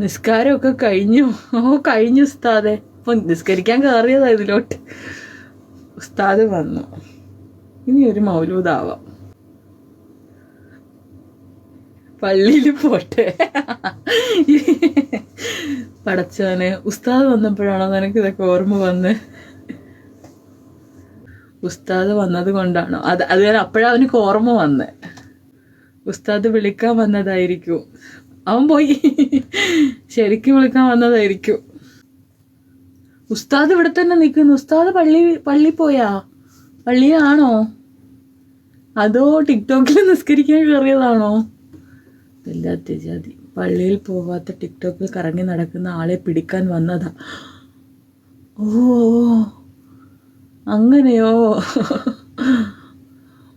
നിസ്കാരമൊക്കെ കഴിഞ്ഞു. ഓ കഴിഞ്ഞു ഉസ്താദെ. അപ്പൊ നിസ്കരിക്കാൻ കയറിയതാ ഇതിലോട്ട്. ഉസ്താദ് വന്നു. ഇനി ഒരു മൗലൂദാവാം. പള്ളിയിൽ പോട്ടെ. പടച്ചവന് ഉസ്താദ് വന്നപ്പോഴാണോ നിനക്ക് ഇതൊക്കെ ഓർമ്മ വന്ന്? ഉസ്താദ് വന്നത് കൊണ്ടാണോ? അത് അത് അപ്പോഴാണ് അവനക്ക് ഓർമ്മ വന്നേ. ഉസ്താദ് വിളിക്കാൻ വന്നതായിരിക്കും. അവൻ പോയി. ശരിക്കും വിളിക്കാൻ വന്നതായിരിക്കും. ഉസ്താദ് ഇവിടെ തന്നെ നിൽക്കുന്നു. ഉസ്താദ് പള്ളി പള്ളി പോയാ? പള്ളിയാണോ അതോ ടിക്ടോക്കിൽ നിസ്കരിക്കാൻ കയറിയതാണോ? വല്ലാത്ത ജാതി പള്ളിയിൽ പോവാത്ത ടിക്ടോക്കിൽ കറങ്ങി നടക്കുന്ന ആളെ പിടിക്കാൻ വന്നതാ. ഓ. അങ്ങനെയോ?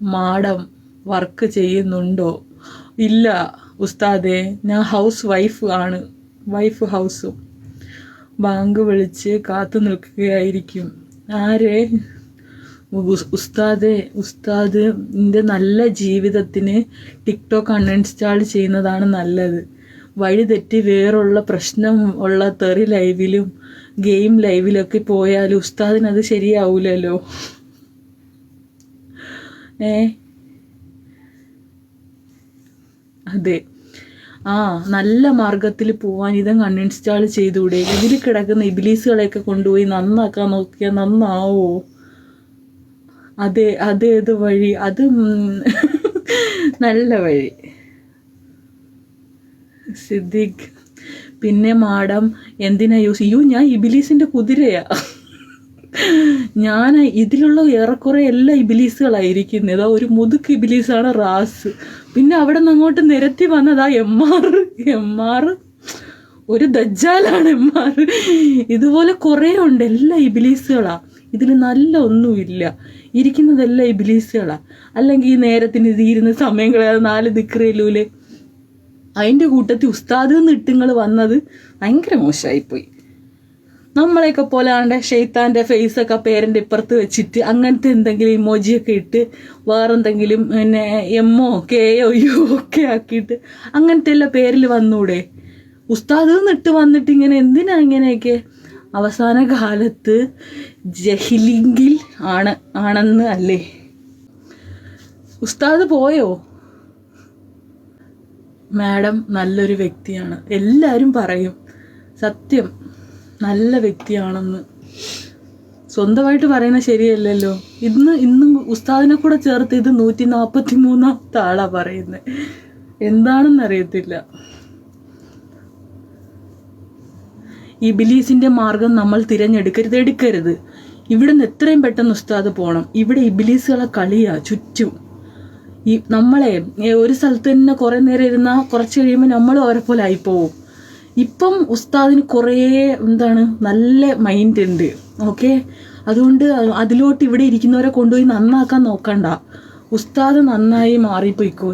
മാഡം വർക്ക് ചെയ്യുന്നുണ്ടോ? ഇല്ല. ഉസ്താദെ ഞാൻ ഹൗസ് വൈഫ് ആണ്. വൈഫ് ഹൗസും. ബാങ്ക് വിളിച്ച് കാത്തു നിൽക്കുകയായിരിക്കും. ആരെ? ഉസ്- ഉസ്താദെ ഉസ്താദ് എന്റെ നല്ല ജീവിതത്തിന് ടിക്ടോക്ക് അൺഇൻസ്റ്റാൾ ചെയ്യുന്നതാണ് നല്ലത്. വഴിതെറ്റി വേറുള്ള പ്രശ്നം ഉള്ള തെറി ലൈവിലും ഗെയിം ലൈവിലൊക്കെ പോയാൽ ഉസ്താദിനത് അത് ശരിയാവൂലല്ലോ. ഏ? അതെ. ആ നല്ല മാർഗത്തിൽ പോവാൻ ഇതങ്ങ് അൺഇൻസ്റ്റാൾ ചെയ്തുകൂടെ ഇതിൽ കിടക്കുന്ന ഇബിലീസുകളെയൊക്കെ കൊണ്ടുപോയി നന്നാക്കാൻ നോക്കിയാൽ നന്നാവോ? അതെ അതേത് വഴി? അത് നല്ല വഴി. സിദ്ദിഖ് പിന്നെ മാഡം എന്തിനാ യൂസ് യു ഞാൻ ഇബിലീസിന്റെ കുതിരയാ. ഞാൻ ഇതിലുള്ള ഏറെക്കുറെ എല്ലാ ഇബിലീസുകളായിരിക്കുന്നത് ഏതാ ഒരു മുതുക്ക് ഇബിലീസാണ് റാസ്. പിന്നെ അവിടെ നിന്ന് അങ്ങോട്ട് നിരത്തി വന്നതാ എം ആർ. M R. ഒരു ദജ്ജാലാണ് എം ആർ. ഇതുപോലെ കുറേ ഉണ്ട് എല്ലാ ഇബിലീസുകളാ. ഇതിൽ നല്ല ഒന്നുമില്ല. ഇരിക്കുന്നതെല്ലാം ഇബിലീസുകളാ. അല്ലെങ്കിൽ ഈ നേരത്തിന് ഇത് ഇരുന്ന് സമയം കളയാതെ നാല് ദിക്രയിലൂലെ അതിന്റെ കൂട്ടത്തിൽ ഉസ്താദ് നിട്ടുങ്ങൾ വന്നത് ഭയങ്കര മോശമായിപ്പോയി നമ്മളെയൊക്കെ പോലെ ആണ്ട് ഷെയ്ത്താന്റെ ഫേസൊക്കെ പേരന്റെ ഇപ്പുറത്ത് വെച്ചിട്ട് അങ്ങനത്തെ എന്തെങ്കിലും ഇമോജിയൊക്കെ ഇട്ട് വേറെന്തെങ്കിലും പിന്നെ എമ്മോ കെയോ യു ഒക്കെ ആക്കിയിട്ട് അങ്ങനത്തെ എല്ലാ പേരിൽ വന്നൂടെ? ഉസ്താദ് നിട്ട് വന്നിട്ട് ഇങ്ങനെ എന്തിനാ ഇങ്ങനെയൊക്കെ? അവസാന കാലത്ത് ജഹിലിങ്കിൽ ആണ് ആണെന്ന് അല്ലേ? ഉസ്താദ് പോയോ? മാഡം നല്ലൊരു വ്യക്തിയാണ്. എല്ലാവരും പറയും. സത്യം. നല്ല വ്യക്തിയാണെന്ന്. സ്വന്തമായിട്ട് പറയുന്നത് ശരിയല്ലല്ലോ. ഇന്ന് ഇന്നും ഉസ്താദിനെ കൂടെ ചേർത്ത് ഇത് നൂറ്റി നാൽപ്പത്തി മൂന്നാമത്തെ ആളാ പറയുന്നത് എന്താണെന്ന് അറിയത്തില്ല. ഈ ബിലീസിന്റെ മാർഗം നമ്മൾ തിരഞ്ഞെടുക്കരുത് എടുക്കരുത്. ഇവിടെ നിന്ന് എത്രയും പെട്ടെന്ന് ഉസ്താദ് പോകണം ഇവിടെ ഇബിലീസുകളെ കളിയാ ചുറ്റും. ഈ നമ്മളെ ഒരു സ്ഥലത്ത് തന്നെ കുറേ നേരം ഇരുന്നാൽ കുറച്ച് കഴിയുമ്പോൾ നമ്മളും അവരെ പോലെ ആയിപ്പോവും. ഇപ്പം ഉസ്താദിന് കുറേ എന്താണ് നല്ല മൈൻഡ് ഉണ്ട് ഓക്കെ അതുകൊണ്ട് അതിലോട്ട് ഇവിടെ ഇരിക്കുന്നവരെ കൊണ്ടുപോയി നന്നാക്കാൻ നോക്കണ്ട. ഉസ്താദ് നന്നായി മാറിപ്പോയിക്കോ.